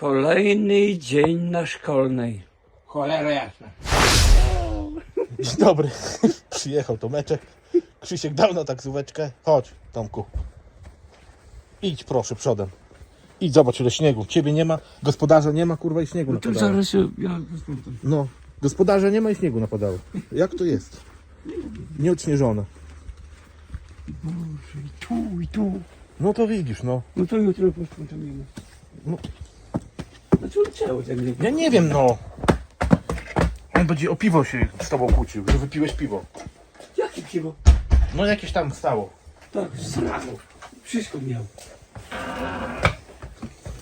Kolejny dzień na szkolnej. Cholera jasna. Dzień dobry. Przyjechał Tomeczek. Krzysiek dał na taksóweczkę. Chodź, Tomku. Idź proszę przodem. Idź zobacz ile śniegu. Ciebie nie ma, gospodarza nie ma, kurwa i śniegu No to napadało. zaraz ja sprawdzam. No, gospodarza nie ma i śniegu napadało. Jak to jest? Nieodśnieżone. Boże, i tu, i tu. No to widzisz, no. No to jutro posprzątamy. No. Znaczy mnie? Ja nie wiem, no. On będzie o piwo się z tobą kłócił, że wypiłeś piwo. Jakie piwo? No jakieś tam stało. Tak, srago. Wszystko miał.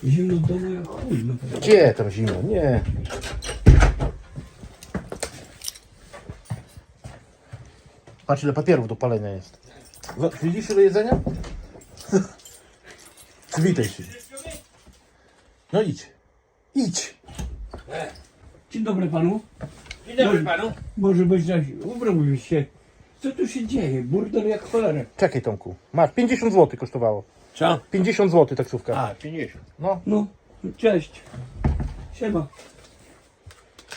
Zimno w domu jak chuj. No. Gdzie tam zimno? Nie. Patrz ile papierów do palenia jest. Widzisz ile jedzenia? Przywitaj się. No idź. Idź. Dzień dobry panu. Dzień dobry panu. Może być zaś ubrałby się. Co tu się dzieje? Burdel jak cholera. Czekaj Tomku. Masz 50 zł kosztowało. Co? 50 zł taksówka. A, 50. No. No, cześć. Siema.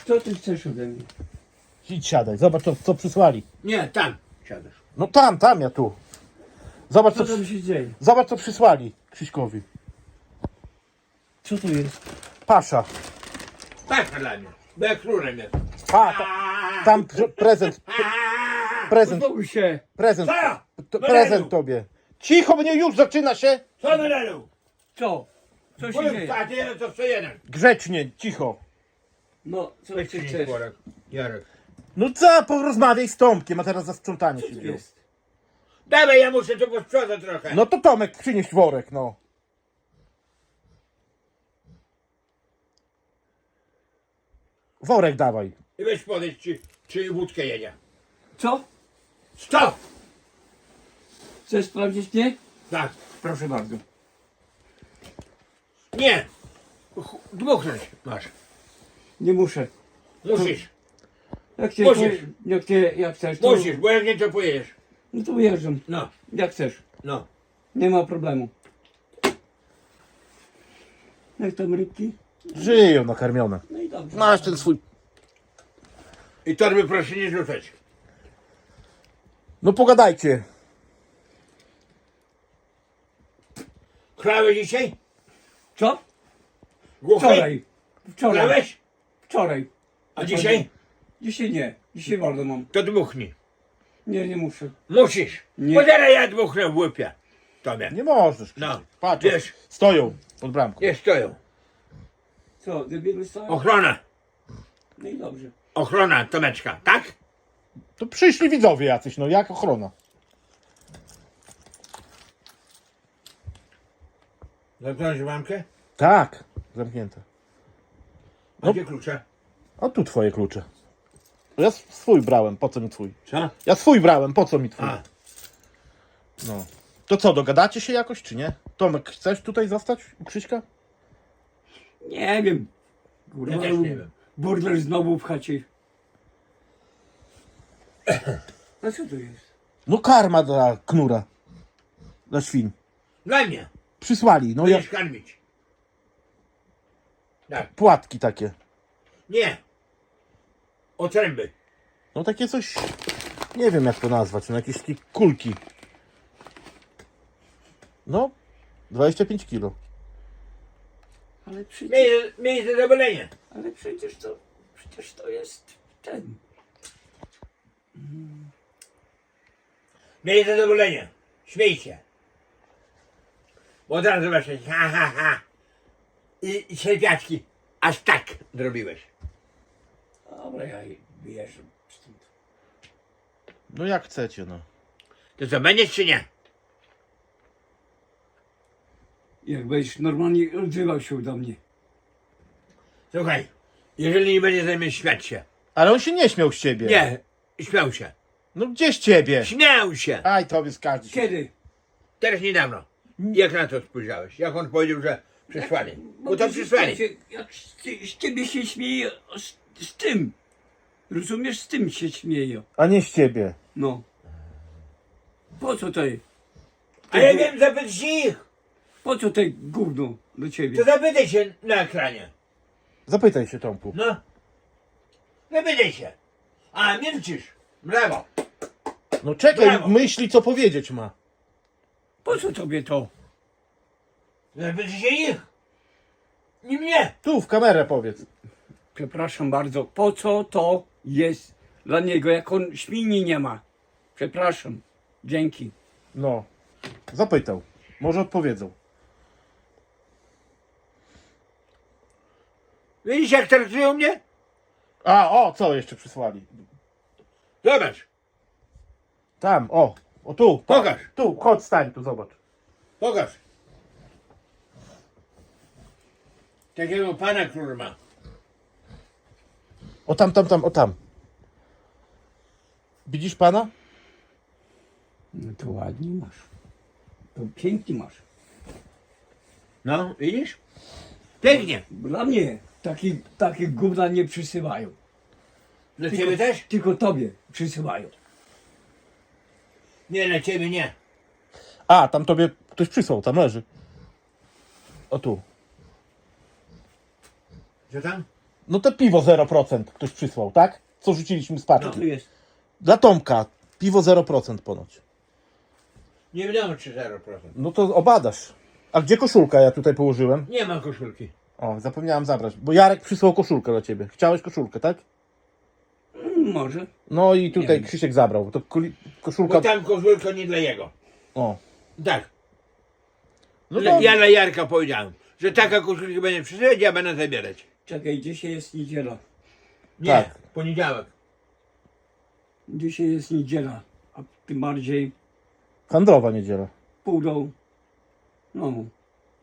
Co ty chcesz ode mnie? Idź siadaj. Zobacz co, co przysłali. Nie, tam siadasz. No tam, tam ja tu. Zobacz co, Co tam się dzieje? zobacz co przysłali Krzyśkowi. Co to jest? Pasza. Tak dla mnie. Bo ja królem jest. Pa, ta, tam pr- prezent. Prezent. Uspokój się. Prezent. Co? To, prezent tobie. Cicho, mnie już zaczyna się. Co Menelu? Co? Co się Powiem dzieje? jeden to co jeden. Grzecznie, cicho. No, co ty chcesz? Jarek. Jarek. No co, porozmawiaj z Tomkiem, a teraz za sprzątanie się wziął. jest? Dawaj, ja muszę tu posprzątać trochę. No to Tomek, przynieś worek, no. Worek dawaj. I weź podejść, czy, czy wódkę jedzie. Co? Stop! Chcesz sprawdzić mnie? Tak. Proszę bardzo. Nie. Ch- Dmuchnąć masz. Nie muszę. Musisz. Jak cię, Musisz. jak cię, jak chcesz, to... Musisz, bo jak nie to pojedziesz. No to wyjeżdżam. No, Jak chcesz. no. Nie ma problemu. Jak tam rybki? Żyją nakarmione. No i dobrze. Masz ten swój... I torby proszę nie rzucać. No pogadajcie. Chlałeś dzisiaj? Co? Głuchy? Wczoraj. Wczoraj. Chlałeś? Wczoraj. A dzisiaj? Dzisiaj nie. Dzisiaj wolno mam. To dmuchnij. Nie, nie muszę. Musisz. Nie. Bo zaraz ja dmuchnę w łypie. Tobie. Nie możesz. No. Patrz, Wiesz. stoją pod bramką. Nie stoją. Co, debilu stoją? Ochrona. No i dobrze. Ochrona Tomeczka, tak? To przyszli widzowie jacyś, no jak ochrona. Zamknąłeś bramkę? Tak, zamknięte. A No. gdzie klucze? A tu twoje klucze. Ja s- swój brałem, po co mi twój? Co? Ja swój brałem, po co mi twój? A, No. To co, dogadacie się jakoś, czy nie? Tomek, chcesz tutaj zostać u Krzyśka? Nie wiem. Kurwa, Ja też nie wiem. Burdel znowu w chacie. A co to jest? No karma dla knura. Dla świn. dla mnie. Przysłali, no ja... Będziesz karmić. Tak. Płatki takie. Nie. Otręby. No takie coś... Nie wiem jak to nazwać, no jakieś takie kulki. No, 25 kilo. Ale przecież, Miej, miej zadowolenie. ale przecież to, przecież to jest ten. Miej zadowolenie. Śmiej się. Bo od razu ha, ha, ha. I, i sierpiaczki. Aż tak zrobiłeś. Dobra, ja wyjeżdżam stąd. No jak chcecie, no. To co, będziesz czy nie? Jak będziesz normalnie odzywał się do mnie. Słuchaj, jeżeli nie będzie ze mnie śmiać się. Ale on się nie śmiał z ciebie. Nie, śmiał się. No gdzie z ciebie? Śmiał się. Aj, tobie skarży się. Kiedy? Teraz niedawno. Jak na to spojrzałeś? Jak on powiedział, że przysłali? Bo to się- Jak z, ty- z ciebie się śmieje z, z tym. Rozumiesz? Z tym się śmieje. A nie z ciebie. No. Po co to? A ja wiem zapytać ich. Po co te gówno? do ciebie. To zapytaj się na ekranie. Zapytaj się Tomku. No. Zapytaj się. A, milczysz. Brawo. No czekaj, Brawo. myśli co powiedzieć ma. Po co tobie to? Zapytaj się ich. Nie mnie. Tu, w kamerę powiedz. Przepraszam bardzo, po co to jest dla niego, jak on świni nie ma? Przepraszam. Dzięki. No. Zapytał. Może odpowiedzą. Widzisz jak traktują mnie? A, o, co jeszcze przysłali? Zobacz. Tam, o. O tu. Pokaż. Tu, chodź, stań tu, zobacz. Pokaż. Takiego pana król ma. O tam, tam, tam, o tam. Widzisz pana? No to ładnie masz. To pięknie masz. No, widzisz? Pięknie. Dla mnie taki, takie gówna nie przysyłają. Dla ciebie też? Tylko tobie przysyłają. Nie, dla ciebie nie. A, tam tobie ktoś przysłał, tam leży. O tu. Co tam? No te piwo 0% ktoś przysłał, tak? Co rzuciliśmy z paczki. No. Tu jest. Dla Tomka. Piwo 0% ponoć. Nie wiadomo czy 0%. No to obadasz. A gdzie koszulka ja tutaj położyłem? Nie mam koszulki. O, zapomniałem zabrać. Bo Jarek przysłał koszulkę dla ciebie. Chciałeś koszulkę, tak? Może. No i tutaj wiem. Krzysiek zabrał. To kuli- koszulka. Bo tam koszulka nie dla jego. O. Tak. No Le- to... ja dla Jarka powiedziałem, że taka koszulka będzie przysyłać, ja będę zabierać. Czekaj, dzisiaj jest niedziela. Nie, Tak. poniedziałek. Dzisiaj jest niedziela. A tym bardziej Handlowa niedziela. półdą. No.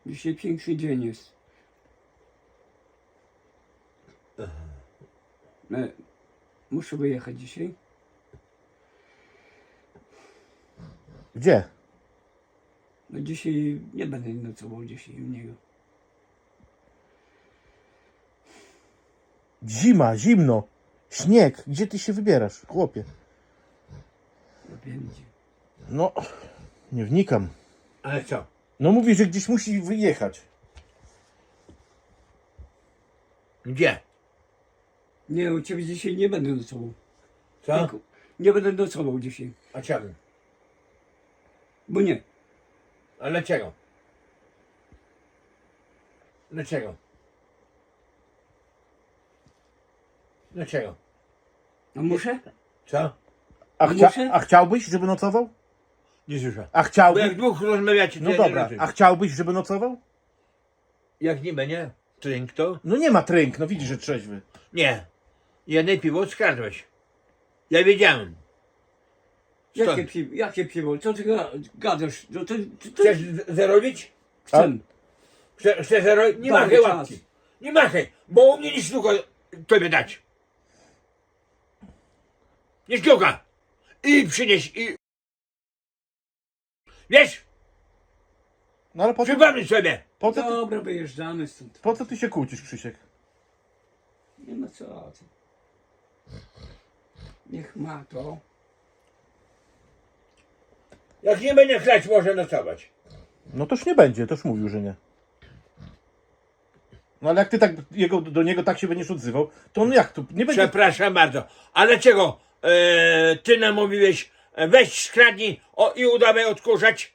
Dzisiaj piękny dzień jest. E, muszę wyjechać dzisiaj. Gdzie? No dzisiaj nie będę nocował dzisiaj u niego. Zima, zimno. Śnieg. Gdzie ty się wybierasz, chłopie? Gdzie. No, nie wnikam. Ale co? No mówi, że gdzieś musi wyjechać. Gdzie? Nie, u ciebie dzisiaj nie będę nocował. Co? Tylko Nie będę nocował dzisiaj. A czemu? Bo nie. A dlaczego? Dlaczego? Dlaczego? A muszę? Co? A, chcia- muszę? a chciałbyś, żeby nocował? Nie słyszę. A Bo chciałbyś? jak dwóch rozmawiacie, to No ja nie dobra, rozumiem. a chciałbyś, żeby nocował? Jak nie będzie trynk, to? No nie ma trynk, no widzisz, że trzeźwy. Nie. Jedne piwo skradłeś. Ja wiedziałem. Jakie Stąd. piwo? Jakie piwo? Co ty ga- gadasz? No to, to, to Chcesz z- zarobić? chcę. Chcesz, chcesz zarobić? Nie Dobry machaj czas. łapki. Nie machaj, bo u mnie nie sztuka tobie dać. Nie sztuka. I przynieś i... Wiesz, No ale po co, przypomnij sobie. po co, ty, Dobra, wyjeżdżamy stąd. po co ty się kłócisz, Krzysiek? Nie ma co. ty. Niech ma to. Jak nie będzie chlać, może nocować. No toż nie będzie, toż mówił, że nie. No ale jak ty tak jego, do niego tak się będziesz odzywał, to on jak tu nie będzie. Przepraszam bardzo. A dlaczego e, ty namówiłeś e, weź skradnij o, i udawaj odkurzać?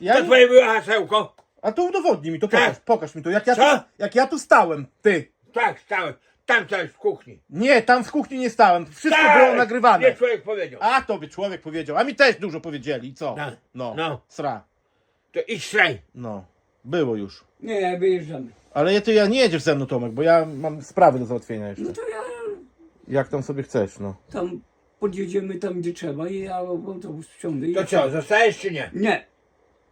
Ja To nie, twoje było hasełko? a to udowodnij mi, to Tak. pokaż, pokaż mi to. Jak ja, tu, Co? jak ja tu stałem, ty. Tak, stałem. Tam stałeś w kuchni. Nie, tam w kuchni nie stałem. Wszystko Tak, było nagrywane. Nie człowiek powiedział. A tobie człowiek powiedział, a mi też dużo powiedzieli. I co? Tak. No. No. Sra. To idź straj. No. Było już. Nie, wyjeżdżamy. Ale ty ja nie jedziesz ze mną, Tomek, bo ja mam sprawy do załatwienia jeszcze. No to ja Jak tam sobie chcesz, no. tam podjedziemy tam, gdzie trzeba i ja autobus i- To co, zostajesz czy nie? Nie,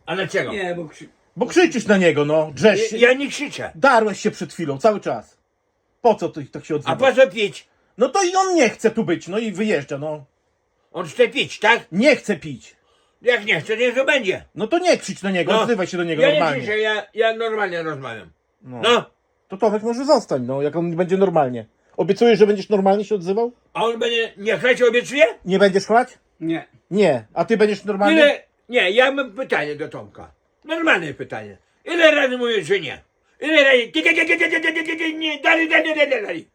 A dlaczego? nie, bo krzy... Bo krzyczysz na niego, no. Drzesz się. Ja, ja nie krzyczę. Darłeś się przed chwilą, cały czas. Po co ty tak się A odzywasz? po co pić? No to i on nie chce tu być, no i wyjeżdża, no. On chce pić, tak? Nie chce pić. Jak nie chce, niech to będzie. No to nie krzycz na niego, No. odzywaj się do niego Ja nie normalnie. krzyczę, ja, ja normalnie rozmawiam. No. No. To Tomek może zostań, no, jak on będzie normalnie. Obiecujesz, że będziesz normalnie się odzywał? A on będzie, nie chlać obiecuje? Nie będziesz chlać? Nie. Nie. A ty będziesz normalnie? Nie, nie, ja mam pytanie do Tomka. Normalne pytanie. Ile razy mówię, że nie? Nie, dalej, dalej, dalej, dalej.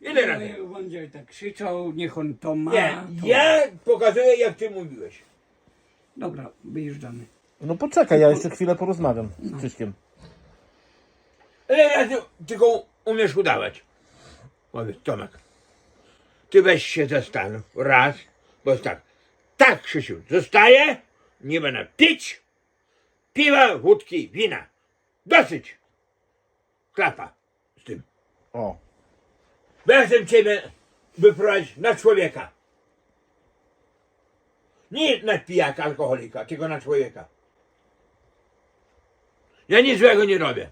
Ile no razy? No i tak krzyczał, niech on to ma. Nie, to... ja pokazuję jak ty mówiłeś. Dobra, wyjeżdżamy. No poczekaj, ja jeszcze chwilę porozmawiam z no. Krzyśkiem. Ile razy tylko umiesz udawać? Powiedz, Tomek. Ty weź się zastanów. Raz, bo jest tak. Tak, Krzysiu, zostaje, nie będę pić piwa, wódki, wina. Dosyć. Klapa z tym. O, Bo ja chcę ciebie wyprowadzić na człowieka. Nie na pijaka, alkoholika, tylko na człowieka. Ja nic złego nie robię.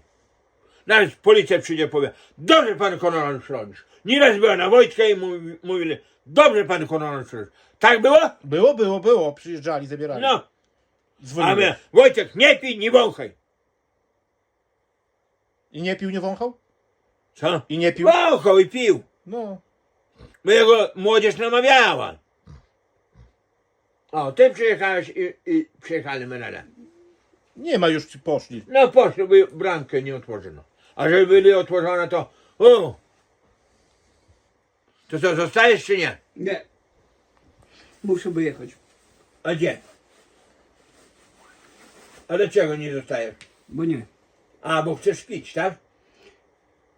Nawet policja przyjdzie powie, dobrze pan koronel robisz. Nieraz była na Wojtka i mówi, mówili, dobrze pan koronel robisz. Tak było? było, było, było. Przyjeżdżali, zabierali. No. A my, Wojtek, nie pij, nie wąchaj. I nie pił, nie wąchał? Co? I nie pił? Wąchał i pił. No. Bo jego młodzież namawiała. O, ty przyjechałeś i, i przyjechali menele. Nie ma już, ci poszli. No poszli, by bramkę nie otworzono. A żeby byli otworzone, to o! To co, zostajesz czy nie? Nie. Muszę wyjechać, A gdzie? A dlaczego nie zostajesz? bo nie. A, bo chcesz pić, tak?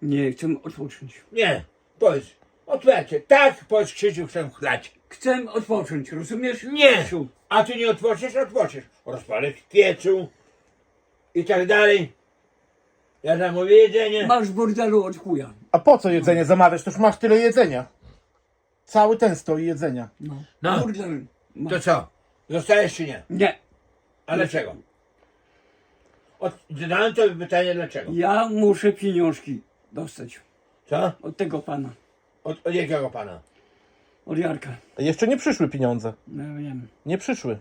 Nie, chcę odpocząć. Nie, powiedz. Otwórzcie. Tak, powiedz Krzysiu, chcę chlać. Chcę odpocząć, rozumiesz? Nie! Krzysiu? A ty nie otworzysz? Otworzysz. Rozpalisz w piecu i tak dalej. Ja zamówię jedzenie. Masz w burdelu od chuja. A po co jedzenie zamawiasz? Toż masz tyle jedzenia. Cały ten stoi jedzenia. No. No. Burdel. To co? Zostajesz czy nie? Nie. A dlaczego? Od, zadałem to pytanie dlaczego. Ja muszę pieniążki dostać Co? od tego pana, Od, od jakiego pana? od Jarka. Jeszcze nie przyszły pieniądze. No wiem. Nie przyszły.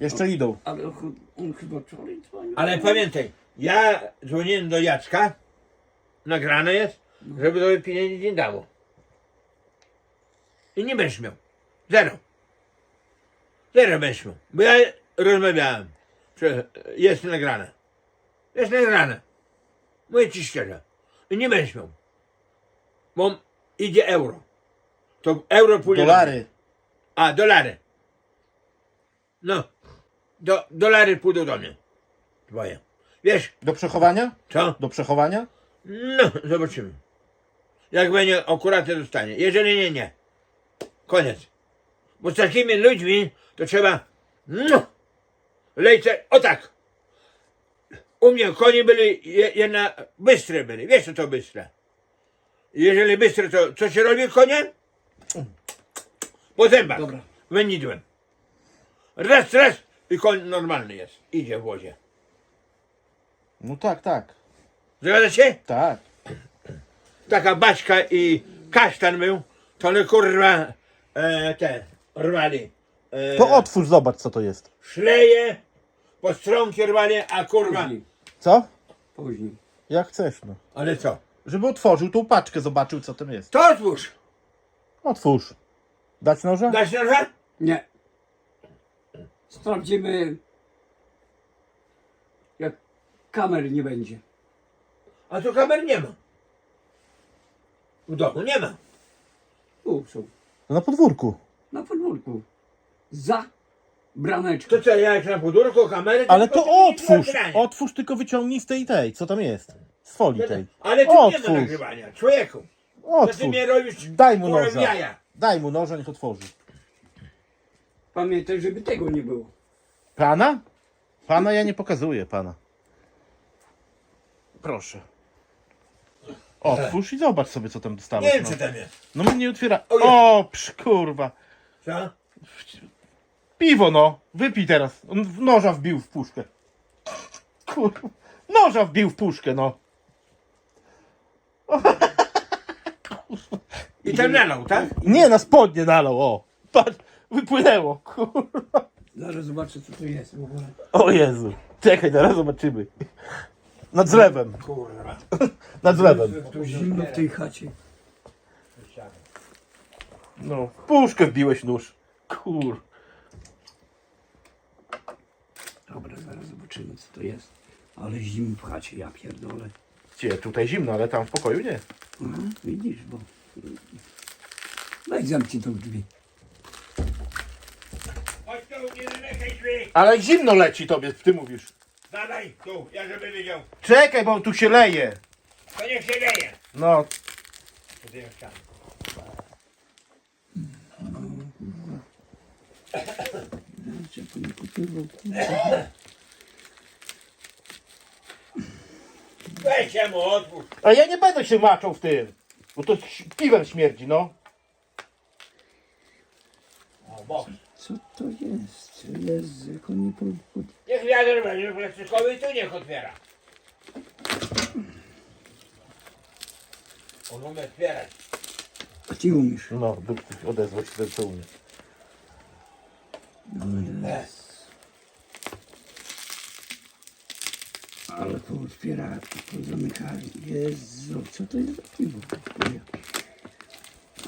Jeszcze idą. Ale on, on chyba wczoraj dzwonił. Ale pamiętaj, ja dzwoniłem do Jacka, nagrane jest, żeby do pieniędzy nie dało. I nie będziesz miał. Zero. Zero będziesz miał. Bo ja rozmawiałem, że jest nagrane. Jest nagrane. Mówię ci szczerze. I nie miał. Bo idzie euro. To euro pójdzie do. Dolary. A, dolary. No. Do, dolary pójdą do mnie. Twoje. Wiesz, Do przechowania? co? Do przechowania? No, zobaczymy. Jak będzie akurat to dostanie. Jeżeli nie, nie. Koniec. Bo z takimi ludźmi to trzeba. No. Lejce, o tak. U mnie konie byli, je- jedna, bystre byli. Wiesz co to bystre? Jeżeli bystre, to co się robi konie? Po zębach. Dobra. Wędzidłem. Raz, raz i koń normalny jest. Idzie w wozie. No tak, tak. Zgadza się? Tak. taka Baśka i kasztan był, to one kurwa e, te rwali. E, To otwórz, zobacz co to jest. Szleje, postronki rwali, a kurwa. Później. Co? Później. Jak chcesz, no. Ale co? Żeby otworzył tą paczkę, zobaczył co tam jest. To otwórz. Otwórz. Dać noża? Dasz noża? Nie. Sprawdzimy, jak kamer nie będzie. A tu kamer nie ma. W domu nie ma. Tu są, No na podwórku. na podwórku. Za brameczką. To co, ja jak na podwórku kamery... Ale to otwórz. Otwórz tylko wyciągnij z tej tej. Co tam jest? Z folii tej. Ale tu nie ma Otwórz. nagrywania. Człowieku, ty Otwórz. mnie robisz? Daj mu noża. jaja. Daj mu noża, niech otworzy. Pamiętaj, żeby tego nie było. Pana? Pana ja nie pokazuję, pana. Proszę. Otwórz i zobacz sobie, co tam dostałeś. Nie wiem, no. co tam jest. no mnie nie otwiera. O, psz, kurwa. Co? Piwo, no. Wypij teraz. On w noża wbił w puszkę. Kurwa. Noża wbił w puszkę, no. I tam nalał, tak? Nie, na spodnie nalał, o. Patrz, wypłynęło, kurwa. Zaraz zobaczę, co to jest w ogóle. O Jezu. Czekaj, zaraz zobaczymy. Nad zlewem, Kurwa. nad zlewem. To zimno w tej chacie. No, w puszkę wbiłeś nóż. Kur. Dobra, zaraz zobaczymy, co to jest. Ale zimno w chacie, ja pierdolę. Gdzie? Tutaj zimno, ale tam w pokoju nie. Aha, widzisz, bo... Weź zamknij tą drzwi. Chodź tu, nie zamykaj drzwi. Ale zimno leci tobie, ty mówisz. Zadaj tu, ja żeby wiedział. Czekaj, bo tu się leje. To niech się leje. No, To ty jeszcze. Weź się mu otwórz. a ja nie będę się maczał w tym. Bo to ś- piwem śmierdzi, no. O, boks. Co to jest? Jezu, jak oni po... po... Niech wiatr będzie plastikowy i tu niech otwiera. On umie otwierać. A ty umiesz. No, odezwał się ten co umie. Ale to otwiera, to zamykali. Jezu, co to jest za piwo?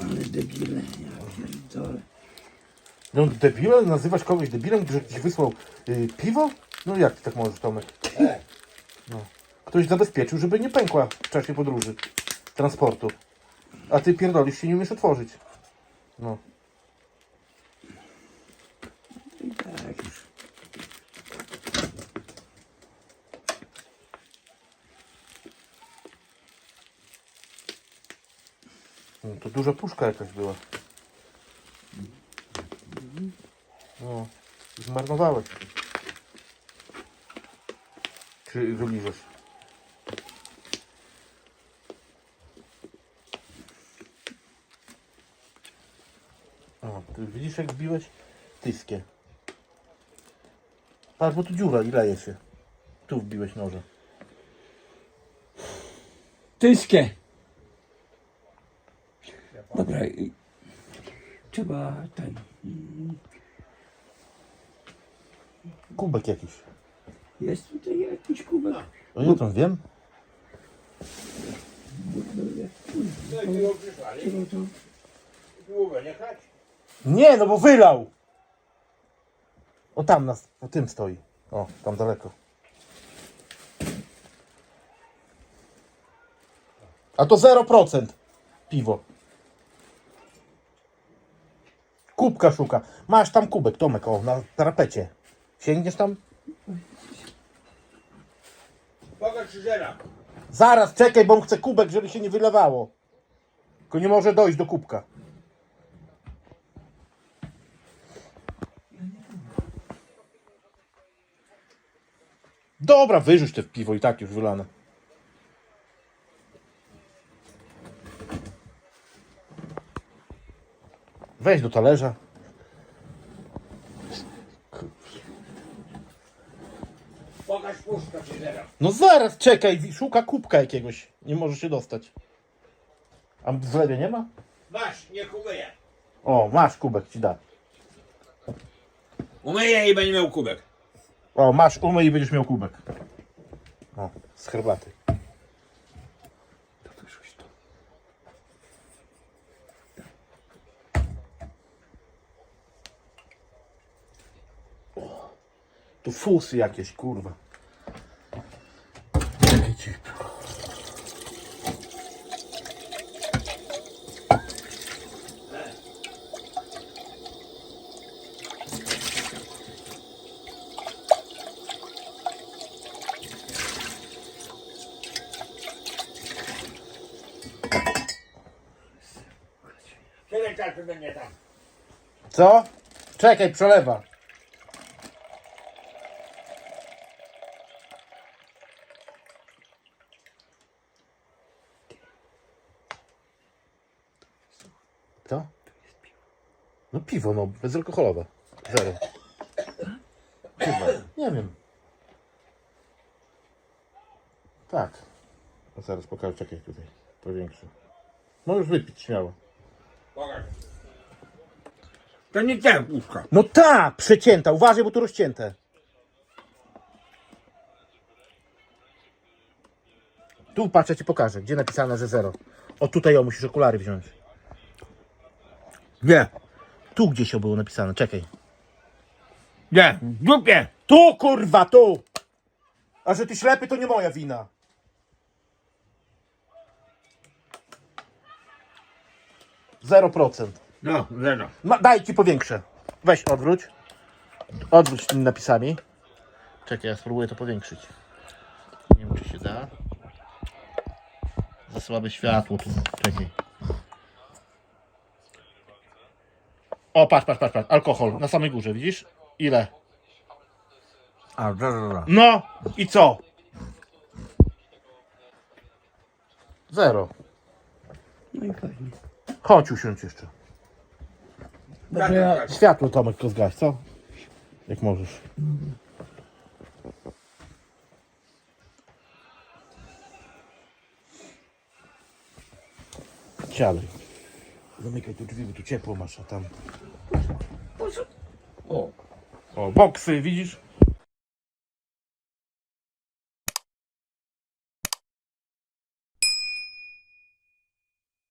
Ale debile, ja pierdolę. No debilem? Nazywasz kogoś debilem, że ci wysłał y, piwo? No jak ty tak możesz, Tomek? No. Ktoś zabezpieczył, żeby nie pękła w czasie podróży, transportu. A ty pierdolisz się nie umiesz otworzyć. No. I tak już. No to duża puszka jakaś była. No. Zmarnowałeś. Czy wyliżesz? O, ty widzisz jak wbiłeś? Tyskie. Patrz, bo tu dziura i leje się. Tu wbiłeś noże. Tyskie. Dobra, i- trzeba ten... Kubek jakiś. Jest tutaj jakiś kubek? No ja tam wiem. Nie, no bo wylał! O tam nas, o tym stoi. O, tam daleko. A to 0% piwo. Kubka szuka. Masz tam kubek, Tomek, o, na tarapecie. Sięgniesz tam? Pokaż krzyżera. Zaraz, czekaj, bo on chce kubek, żeby się nie wylewało. Tylko nie może dojść do kubka. Dobra, wyrzuć te piwo i tak już wylane. Weź do talerza. Pokaż puszkę. No zaraz, czekaj, szuka kubka jakiegoś. Nie może się dostać. A w zlewie nie ma? Masz, niech umyje. O, masz kubek, ci da. Umyje i będzie miał kubek. O, masz, umyj i będziesz miał kubek. O, z herbaty. Tu fusy jakieś, kurwa. Jakie ci... Tyle czasu będzie tam. Co? Czekaj, przelewa. Co? No piwo, no, bezalkoholowe. Zero. Chyba. Nie wiem. Tak. No zaraz pokażę, czekaj tutaj. Powiększę. Możesz wypić śmiało. To nie ta puszka. No ta! Przecięta, uważaj, bo tu rozcięte. Tu patrz, ja ci pokażę, gdzie napisane, że zero. O tutaj o, musisz okulary wziąć. Nie. Tu gdzieś było napisane, czekaj. Nie. W dupie. Tu kurwa, tu! A że ty ślepy, to nie moja wina. Zero procent. No, zero. Ma, daj ci powiększę. Weź odwróć. Odwróć tymi napisami. Czekaj, ja spróbuję to powiększyć. Nie wiem, czy się da. Za słabe światło tu. Czekaj. O, patrz, patrz, patrz, patrz. Alkohol na samej górze, widzisz? Ile? A, zero, zero. No i co? Zero. No i fajnie. Chodź usiądź jeszcze. Dobrze, ja, Światło Tomek to zgaś, co? Jak możesz. Siadaj. Zamykaj tu drzwi, bo tu ciepło masz, a tam... o, O, boksy, widzisz?